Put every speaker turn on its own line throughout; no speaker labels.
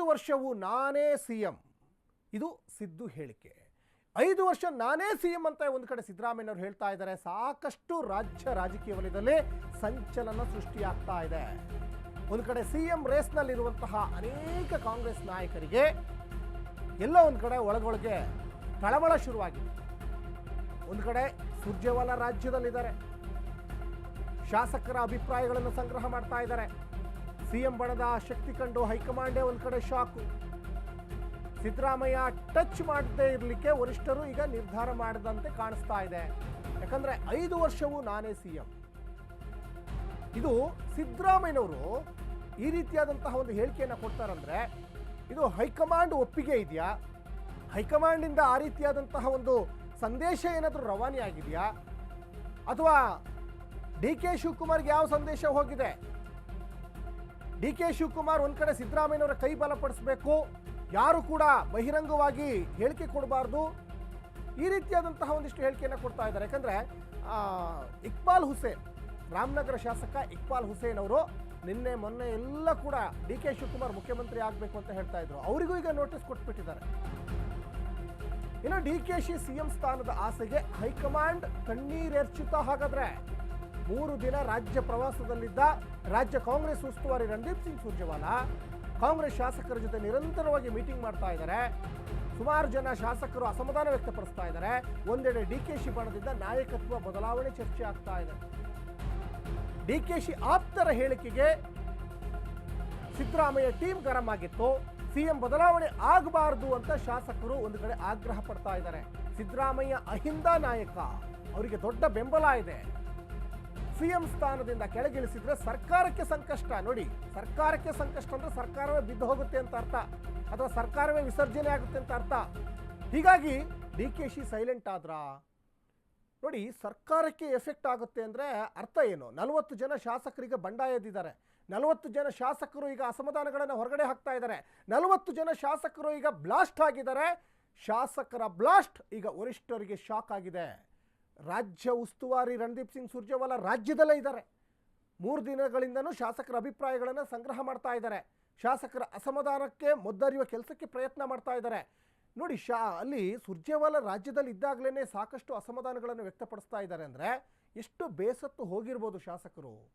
ಐದು ವರ್ಷವೂ ನಾನೇ ಸಿ ಎಂ. ಇದು ಸಿದ್ದು ಹೇಳಿಕೆ. ಐದು ವರ್ಷ ನಾನೇ ಸಿ ಎಂ ಅಂತ ಒಂದು ಕಡೆ ಸಿದ್ದರಾಮಯ್ಯನವರು ಹೇಳ್ತಾ ಇದ್ದಾರೆ. ಸಾಕಷ್ಟು ರಾಜ್ಯ ರಾಜಕೀಯ ವಲಯದಲ್ಲಿ ಸಂಚಲನ ಸೃಷ್ಟಿಯಾಗ್ತಾ ಇದೆ. ಒಂದು ಕಡೆ ಸಿ ಎಂ ರೇಸ್ನಲ್ಲಿರುವಂತಹ ಅನೇಕ ಕಾಂಗ್ರೆಸ್ ನಾಯಕರಿಗೆ ಎಲ್ಲ ಒಂದು ಕಡೆ ಒಳಗೊಳಗೆ ಕಳವಳ ಶುರುವಾಗಿದೆ. ಒಂದು ಕಡೆ ಸುರ್ಜೇವಾಲಾ ರಾಜ್ಯದಲ್ಲಿದ್ದಾರೆ. ಶಾಸಕರ ಅಭಿಪ್ರಾಯಗಳನ್ನು ಸಂಗ್ರಹ ಮಾಡ್ತಾ ಇದ್ದಾರೆ. ಸಿಎಂ ಬಣದ ಶಕ್ತಿ ಕಂಡು ಹೈಕಮಾಂಡೇ ಒಂದು ಕಡೆ ಶಾಕು. ಸಿದ್ದರಾಮಯ್ಯ ಟಚ್ ಮಾಡದೇ ಇರಲಿಕ್ಕೆ ವರಿಷ್ಠರು ಈಗ ನಿರ್ಧಾರ ಮಾಡದಂತೆ ಕಾಣಿಸ್ತಾ ಇದೆ. ಯಾಕಂದ್ರೆ ಐದು ವರ್ಷವೂ ನಾನೇ ಸಿಎಂ. ಇದು ಸಿದ್ದರಾಮಯ್ಯನವರು ಈ ರೀತಿಯಾದಂತಹ ಒಂದು ಹೇಳಿಕೆಯನ್ನು ಕೊಡ್ತಾರಂದ್ರೆ, ಇದು ಹೈಕಮಾಂಡ್ ಒಪ್ಪಿಗೆ ಇದೆಯಾ? ಹೈಕಮಾಂಡಿಂದ ಆ ರೀತಿಯಾದಂತಹ ಒಂದು ಸಂದೇಶ ಏನಾದರೂ ರವಾನೆ ಆಗಿದೆಯಾ ಅಥವಾ ಡಿ ಕೆ ಶಿವಕುಮಾರ್ಗೆ ಯಾವ ಸಂದೇಶ ಹೋಗಿದೆ? ಡಿ ಕೆ ಶಿವಕುಮಾರ್ ಒಂದ್ ಕಡೆ ಸಿದ್ದರಾಮಯ್ಯನವರ ಕೈ ಬಲಪಡಿಸಬೇಕು. ಯಾರು ಕೂಡ ಬಹಿರಂಗವಾಗಿ ಹೇಳಿಕೆ ಕೊಡಬಾರ್ದು. ಈ ರೀತಿಯಾದಂತಹ ಒಂದಿಷ್ಟು ಹೇಳಿಕೆಯನ್ನು ಕೊಡ್ತಾ ಇದ್ದಾರೆ. ಯಾಕಂದ್ರೆ ಇಕ್ಬಾಲ್ ಹುಸೇನ್, ರಾಮನಗರ ಶಾಸಕ ಇಕ್ಬಾಲ್ ಹುಸೇನ್ ಅವರು ನಿನ್ನೆ, ಮೊನ್ನೆ ಎಲ್ಲ ಕೂಡ ಡಿ ಕೆ ಶಿವಕುಮಾರ್ ಮುಖ್ಯಮಂತ್ರಿ ಆಗಬೇಕು ಅಂತ ಹೇಳ್ತಾ ಇದ್ರು. ಅವರಿಗೂ ಈಗ ನೋಟಿಸ್ ಕೊಟ್ಬಿಟ್ಟಿದ್ದಾರೆ. ಇನ್ನು ಡಿ ಕೆ ಶಿ ಸಿಎಂ ಸ್ಥಾನದ ಆಸೆಗೆ ಹೈಕಮಾಂಡ್ ಕಣ್ಣೀರೆರ್ಚುತ್ತಾ ಹಾಗಾದ್ರೆ ಮೂರು ದಿನ ರಾಜ್ಯ ಪ್ರವಾಸದಲ್ಲಿದ್ದ ರಾಜ್ಯ ಕಾಂಗ್ರೆಸ್ ಉಸ್ತುವಾರಿ ರಣದೀಪ್ ಸಿಂಗ್ ಸುರ್ಜೇವಾಲಾ ಕಾಂಗ್ರೆಸ್ ಶಾಸಕರ ಜೊತೆ ನಿರಂತರವಾಗಿ ಮೀಟಿಂಗ್ ಮಾಡ್ತಾ ಇದ್ದಾರೆ. ಸುಮಾರು ಜನ ಶಾಸಕರು ಅಸಮಾಧಾನ ವ್ಯಕ್ತಪಡಿಸ್ತಾ ಇದ್ದಾರೆ. ಒಂದೆಡೆ ಡಿ ಕೆ ಶಿ ಬಣದಿಂದ ನಾಯಕತ್ವ ಬದಲಾವಣೆ ಚರ್ಚೆ ಆಗ್ತಾ ಇದೆ. ಡಿ ಕೆ ಶಿ ಆಪ್ತರ ಹೇಳಿಕೆಗೆ ಸಿದ್ದರಾಮಯ್ಯ ಟೀಮ್ ಗರಂ ಆಗಿತ್ತು. ಸಿಎಂ ಬದಲಾವಣೆ ಆಗಬಾರದು ಅಂತ ಶಾಸಕರು ಒಂದು ಕಡೆ ಆಗ್ರಹ ಪಡ್ತಾ ಇದ್ದಾರೆ. ಸಿದ್ದರಾಮಯ್ಯ ಅಹಿಂದ ನಾಯಕ. ಅವರಿಗೆ ದೊಡ್ಡ ಬೆಂಬಲ ಇದೆ. ಸಿಎಂ ಸ್ಥಾನದಿಂದ ಕೆಳಗಿಳಿಸಿದ್ರೆ ಸರ್ಕಾರಕ್ಕೆ ಸಂಕಷ್ಟ. ನೋಡಿ, ಸರ್ಕಾರಕ್ಕೆ ಸಂಕಷ್ಟ ಅಂದ್ರೆ ಸರ್ಕಾರವೇ ಬಿದ್ದು ಹೋಗುತ್ತೆ ಅಂತ ಅರ್ಥ. ಅಥವಾ ಸರ್ಕಾರವೇ ವಿಸರ್ಜನೆ ಆಗುತ್ತೆ ಅಂತ ಅರ್ಥ. ಹೀಗಾಗಿ ಡಿ ಕೆ ಶಿ ಸೈಲೆಂಟ್ ಆದ್ರಾ? ನೋಡಿ, ಸರ್ಕಾರಕ್ಕೆ ಎಫೆಕ್ಟ್ ಆಗುತ್ತೆ ಅಂದರೆ ಅರ್ಥ ಏನು? ನಲವತ್ತು ಜನ ಶಾಸಕರಿಗೆ ಬಂಡಾಯ ಎದ್ದಿದ್ದಾರೆ. ನಲವತ್ತು ಜನ ಶಾಸಕರು ಈಗ ಅಸಮಾಧಾನಗಳನ್ನು ಹೊರಗಡೆ ಹಾಕ್ತಾ ಇದ್ದಾರೆ. ನಲವತ್ತು ಜನ ಶಾಸಕರು ಈಗ ಬ್ಲಾಸ್ಟ್ ಆಗಿದ್ದಾರೆ. ಶಾಸಕರ ಬ್ಲಾಸ್ಟ್ ಈಗ ವರಿಷ್ಠರಿಗೆ ಶಾಕ್ ಆಗಿದೆ. ರಾಜ್ಯ ಉಸ್ತುವಾರಿ ರಣದೀಪ್ ಸಿಂಗ್ ಸುರ್ಜೇವಾಲಾ ರಾಜ್ಯದಲ್ಲೇ ಇದ್ದಾರೆ. ಮೂರು ದಿನಗಳಿಂದನೂ ಶಾಸಕರ ಅಭಿಪ್ರಾಯಗಳನ್ನು ಸಂಗ್ರಹ ಮಾಡ್ತಾ ಇದ್ದಾರೆ. ಶಾಸಕರ ಅಸಮಾಧಾನಕ್ಕೆ ಮುದ್ದರಿಯುವ ಕೆಲಸಕ್ಕೆ ಪ್ರಯತ್ನ ಮಾಡ್ತಾ ಇದ್ದಾರೆ. ನೋಡಿ, ಶಾ, ಅಲ್ಲಿ ಸುರ್ಜೇವಾಲಾ ರಾಜ್ಯದಲ್ಲಿ ಇದ್ದಾಗಲೇ ಸಾಕಷ್ಟು ಅಸಮಾಧಾನಗಳನ್ನು ವ್ಯಕ್ತಪಡಿಸ್ತಾ ಇದ್ದಾರೆ ಅಂದರೆ ಎಷ್ಟು ಬೇಸತ್ತು ಹೋಗಿರ್ಬೋದು ಶಾಸಕರು.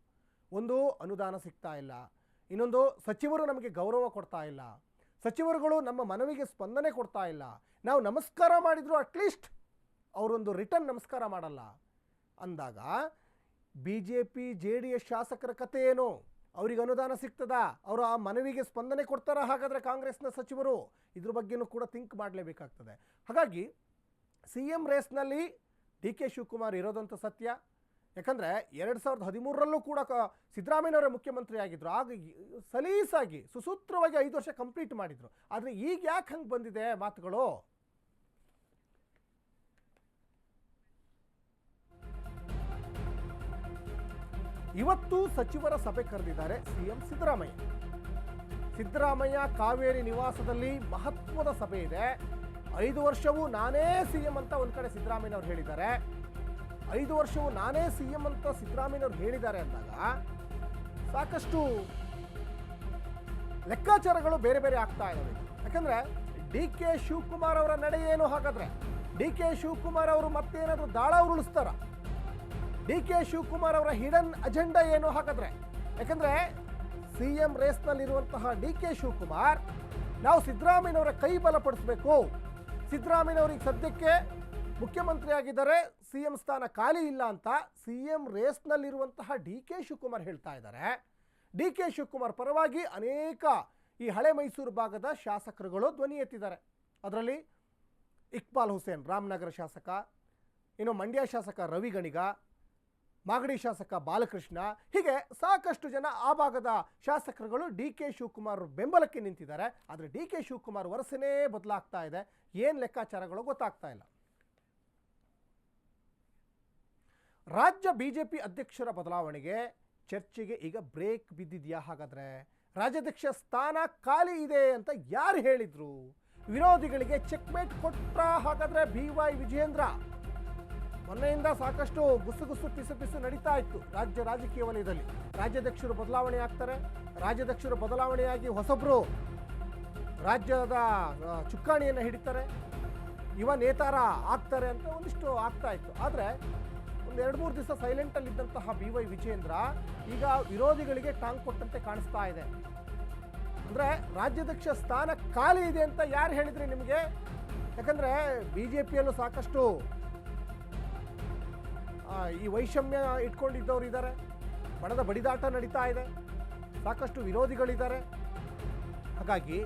ಒಂದು, ಅನುದಾನ ಸಿಗ್ತಾ ಇಲ್ಲ. ಇನ್ನೊಂದು, ಸಚಿವರು ನಮಗೆ ಗೌರವ ಕೊಡ್ತಾ ಇಲ್ಲ. ಸಚಿವರುಗಳು ನಮ್ಮ ಮನವಿಗೆ ಸ್ಪಂದನೆ ಕೊಡ್ತಾ ಇಲ್ಲ. ನಾವು ನಮಸ್ಕಾರ ಮಾಡಿದರೂ ಅಟ್ಲೀಸ್ಟ್ ಅವರೊಂದು ರಿಟರ್ನ್ ನಮಸ್ಕಾರ ಮಾಡಲ್ಲ. ಅಂದಾಗ B J P J D S ಶಾಸಕರ ಕತೆ ಏನು? ಅವ್ರಿಗೆ ಅನುದಾನ ಸಿಗ್ತದಾ? ಅವರು ಆ ಮನವಿಗೆ ಸ್ಪಂದನೆ ಕೊಡ್ತಾರ? ಹಾಗಾದರೆ ಕಾಂಗ್ರೆಸ್ನ ಸಚಿವರು ಇದ್ರ ಬಗ್ಗೆನೂ ಕೂಡ ಥಿಂಕ್ ಮಾಡಲೇಬೇಕಾಗ್ತದೆ. ಹಾಗಾಗಿ ಸಿ ಎಂ ರೇಸ್ನಲ್ಲಿ ಡಿ ಕೆ ಶಿವಕುಮಾರ್ ಇರೋದಂಥ ಸತ್ಯ. ಯಾಕಂದರೆ ಎರಡು ಸಾವಿರದ ಹದಿಮೂರರಲ್ಲೂ ಕೂಡ ಕ- ಸಿದ್ದರಾಮಯ್ಯನವರೇ ಮುಖ್ಯಮಂತ್ರಿ ಆಗಿದ್ದರು ಆಗ ಸಲೀಸಾಗಿ, ಸುಸೂತ್ರವಾಗಿ ಐದು ವರ್ಷ ಕಂಪ್ಲೀಟ್ ಮಾಡಿದರು. ಆದರೆ ಈಗ ಯಾಕೆ ಹಂಗೆ ಬಂದಿದೆ ಮಾತುಗಳು? ಇವತ್ತು ಸಚಿವರ ಸಭೆ ಕರೆದಿದ್ದಾರೆ ಸಿಎಂ ಸಿದ್ದರಾಮಯ್ಯ. ಸಿದ್ದರಾಮಯ್ಯ ಕಾವೇರಿ ನಿವಾಸದಲ್ಲಿ ಮಹತ್ವದ ಸಭೆ ಇದೆ. ಐದು ವರ್ಷವೂ ನಾನೇ ಸಿಎಂ ಅಂತ ಒಂದು ಕಡೆ ಸಿದ್ದರಾಮಯ್ಯನವ್ರು ಹೇಳಿದ್ದಾರೆ. ಐದು ವರ್ಷವೂ ನಾನೇ ಸಿಎಂ ಅಂತ ಸಿದ್ದರಾಮಯ್ಯನವ್ರು ಹೇಳಿದ್ದಾರೆ ಅಂದಾಗ ಸಾಕಷ್ಟು ಲೆಕ್ಕಾಚಾರಗಳು ಬೇರೆ ಬೇರೆ ಆಗ್ತಾ ಇದ್ದಾವೆ ಯಾಕಂದ್ರೆ ಡಿ ಕೆ ಶಿವಕುಮಾರ್ ಅವರ ನಡೆ ಏನು ಹಾಗಾದ್ರೆ? ಡಿ ಕೆ ಶಿವಕುಮಾರ್ ಅವರು ಮತ್ತೇನಾದರೂ ದಾಳ ಉರುಳಿಸ್ತಾರ? ಡಿ ಕೆ ಶಿವಕುಮಾರ್ ಅವರ ಹಿಡನ್ ಅಜೆಂಡಾ ಏನು ಹಾಕಿದ್ರೆ ಯಾಕಂದ್ರೆ ಸಿ ಎಂ ರೇಸ್ನಲ್ಲಿರುವಂತಹ ಡಿ ಕೆ ಶಿವಕುಮಾರ್, ನಾವು ಸಿದ್ದರಾಮಯ್ಯನವರ ಕೈ ಬಲಪಡಿಸಬೇಕು ಸಿದ್ದರಾಮಯ್ಯನವ್ರಿಗೆ ಸದ್ಯಕ್ಕೆ ಮುಖ್ಯಮಂತ್ರಿ ಆಗಿದ್ದಾರೆ ಸಿ ಎಂ ಸ್ಥಾನ ಖಾಲಿ ಇಲ್ಲ ಅಂತ ಸಿ ಎಂ ರೇಸ್ನಲ್ಲಿರುವಂತಹ ಡಿ ಕೆ ಶಿವಕುಮಾರ್ ಹೇಳ್ತಾ ಇದ್ದಾರೆ. ಡಿ ಕೆ ಶಿವಕುಮಾರ್ ಪರವಾಗಿ ಅನೇಕ ಈ ಹಳೆ ಮೈಸೂರು ಭಾಗದ ಶಾಸಕರುಗಳು ಧ್ವನಿ ಎತ್ತಿದ್ದಾರೆ. ಅದರಲ್ಲಿ ಇಕ್ಬಾಲ್ ಹುಸೇನ್, ರಾಮನಗರ ಶಾಸಕ, ಇನ್ನು ಮಂಡ್ಯ ಶಾಸಕ ರವಿ ಗಣಿಗ ಮಾಗಡಿ ಶಾಸಕ ಬಾಲಕೃಷ್ಣ. ಹೀಗೆ ಸಾಕಷ್ಟು ಜನ ಆ ಭಾಗದ ಶಾಸಕರುಗಳು ಡಿ ಕೆ ಶಿವಕುಮಾರ್ ಬೆಂಬಲಕ್ಕೆ ನಿಂತಿದ್ದಾರೆ. ಆದರೆ ಡಿ ಕೆ ಶಿವಕುಮಾರ್ ವರಸೆನೇ ಬದಲಾಗ್ತಾ ಇದೆ. ಏನು ಲೆಕ್ಕಾಚಾರಗಳು ಗೊತ್ತಾಗ್ತಾ ಇಲ್ಲ. ರಾಜ್ಯ ಬಿಜೆಪಿ ಅಧ್ಯಕ್ಷರ ಬದಲಾವಣೆಗೆ ಚರ್ಚೆಗೆ ಈಗ ಬ್ರೇಕ್ ಬಿದ್ದಿದೆಯಾ ಹಾಗಾದ್ರೆ? ರಾಜ್ಯಾಧ್ಯಕ್ಷ ಸ್ಥಾನ ಖಾಲಿ ಇದೆ ಅಂತ ಯಾರು ಹೇಳಿದ್ರು? ವಿರೋಧಿಗಳಿಗೆ ಚೆಕ್ಮೇಟ್ ಕೊಟ್ಟ ಹಾಗಾದ್ರೆ ಬಿ ವೈ ವಿಜಯೇಂದ್ರ? ಮೊನ್ನೆಯಿಂದ ಸಾಕಷ್ಟು ಗುಸುಗುಸು ಪಿಸು ಪಿಸು ನಡೀತಾ ಇತ್ತು ರಾಜ್ಯ ರಾಜಕೀಯ ವಲಯದಲ್ಲಿ. ರಾಜ್ಯಾಧ್ಯಕ್ಷರು ಬದಲಾವಣೆ ಆಗ್ತಾರೆ. ರಾಜ್ಯಾಧ್ಯಕ್ಷರು ಬದಲಾವಣೆಯಾಗಿ ಹೊಸಬ್ರು ರಾಜ್ಯದ ಚುಕ್ಕಾಣಿಯನ್ನು ಹಿಡಿತಾರೆ. ಯುವ ನೇತಾರ ಆಗ್ತಾರೆ ಅಂತ ಒಂದಿಷ್ಟು ಆಗ್ತಾ ಇತ್ತು. ಆದರೆ ಒಂದು ಎರಡು ಮೂರು ದಿವಸ ಸೈಲೆಂಟಲ್ಲಿ ಇದ್ದಂತಹ ಬಿ ವೈ ವಿಜೇಂದ್ರ ಈಗ ವಿರೋಧಿಗಳಿಗೆ ಟಾಂಗ್ ಕೊಟ್ಟಂತೆ ಕಾಣಿಸ್ತಾ ಇದೆ. ಅಂದರೆ ರಾಜ್ಯಾಧ್ಯಕ್ಷ ಸ್ಥಾನ ಖಾಲಿ ಇದೆ ಅಂತ ಯಾರು ಹೇಳಿದ್ರಿ ನಿಮಗೆ? ಯಾಕಂದರೆ ಬಿ ಜೆ ಪಿಯಲ್ಲೂ ಸಾಕಷ್ಟು ಈ ವೈಷಮ್ಯ ಇಟ್ಕೊಂಡಿದ್ದವ್ರು ಇದ್ದಾರೆ ಬಡದ ಬಡಿದಾಟ ನಡೀತಾ ಇದೆ. ಸಾಕಷ್ಟು ವಿರೋಧಿಗಳಿದ್ದಾರೆ. ಹಾಗಾಗಿ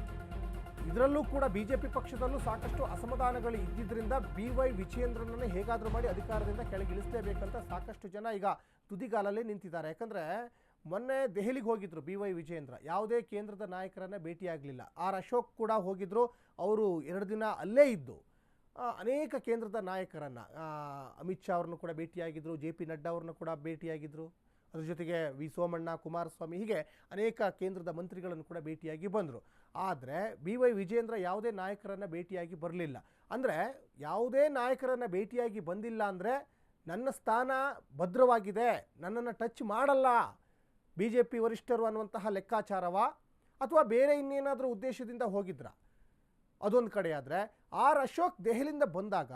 ಇದರಲ್ಲೂ ಕೂಡ ಬಿ ಜೆ ಪಿ ಪಕ್ಷದಲ್ಲೂ ಸಾಕಷ್ಟು ಅಸಮಾಧಾನಗಳು ಇದ್ದಿದ್ದರಿಂದ ಬಿ ವೈ ವಿಜಯೇಂದ್ರನನ್ನು ಹೇಗಾದರೂ ಮಾಡಿ ಅಧಿಕಾರದಿಂದ ಕೆಳಗಿಳಿಸಲೇಬೇಕಂತ ಸಾಕಷ್ಟು ಜನ ಈಗ ತುದಿಗಾಲಲ್ಲೇ ನಿಂತಿದ್ದಾರೆ. ಯಾಕಂದರೆ ಮೊನ್ನೆ ದೆಹಲಿಗೆ ಹೋಗಿದ್ರು ಬಿ ವೈ ವಿಜಯೇಂದ್ರ. ಯಾವುದೇ ಕೇಂದ್ರದ ನಾಯಕರನ್ನು ಭೇಟಿಯಾಗಲಿಲ್ಲ. ಆರ್ ಅಶೋಕ್ ಕೂಡ ಹೋಗಿದ್ರು. ಅವರು ಎರಡು ದಿನ ಅಲ್ಲೇ ಇದ್ದು. ಅನೇಕ ಕೇಂದ್ರದ ನಾಯಕರನ್ನು ಅಮಿತ್ ಶಾ ಅವ್ರನ್ನು ಕೂಡ ಭೇಟಿಯಾಗಿದ್ದರು ಜೆ ಪಿ ನಡ್ಡಾ ಅವ್ರನ್ನ ಕೂಡ ಭೇಟಿಯಾಗಿದ್ದರು ಅದ್ರ ಜೊತೆಗೆ ವಿ ಸೋಮಣ್ಣ, ಕುಮಾರಸ್ವಾಮಿ, ಹೀಗೆ ಅನೇಕ ಕೇಂದ್ರದ ಮಂತ್ರಿಗಳನ್ನು ಕೂಡ ಭೇಟಿಯಾಗಿ ಬಂದರು. ಆದರೆ ಬಿ ವೈ ವಿಜೇಂದ್ರ ಯಾವುದೇ ನಾಯಕರನ್ನು ಭೇಟಿಯಾಗಿ ಬರಲಿಲ್ಲ. ಅಂದರೆ ಯಾವುದೇ ನಾಯಕರನ್ನು ಭೇಟಿಯಾಗಿ ಬಂದಿಲ್ಲ ಅಂದರೆ ನನ್ನ ಸ್ಥಾನ ಭದ್ರವಾಗಿದೆ, ನನ್ನನ್ನು ಟಚ್ ಮಾಡಲ್ಲ, ಬಿ ಜೆ ಪಿ ವರಿಷ್ಠರು ಅನ್ನುವಂತಹ ಲೆಕ್ಕಾಚಾರವ? ಅಥವಾ ಬೇರೆ ಇನ್ನೇನಾದರೂ ಉದ್ದೇಶದಿಂದ ಹೋಗಿದ್ರ? ಅದೊಂದು ಕಡೆ ಆದರೆ ಆರ್ ಅಶೋಕ್ ದೆಹಲಿಯಿಂದ ಬಂದಾಗ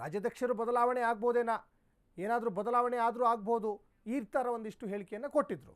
ರಾಜ್ಯಾಧ್ಯಕ್ಷರು ಬದಲಾವಣೆ ಆಗ್ಬೋದೇನಾ? ಏನಾದರೂ ಬದಲಾವಣೆ ಆದರೂ ಆಗ್ಬೋದು ಈ ಥರ ಒಂದಿಷ್ಟು ಹೇಳಿಕೆಯನ್ನು ಕೊಟ್ಟಿದ್ರು.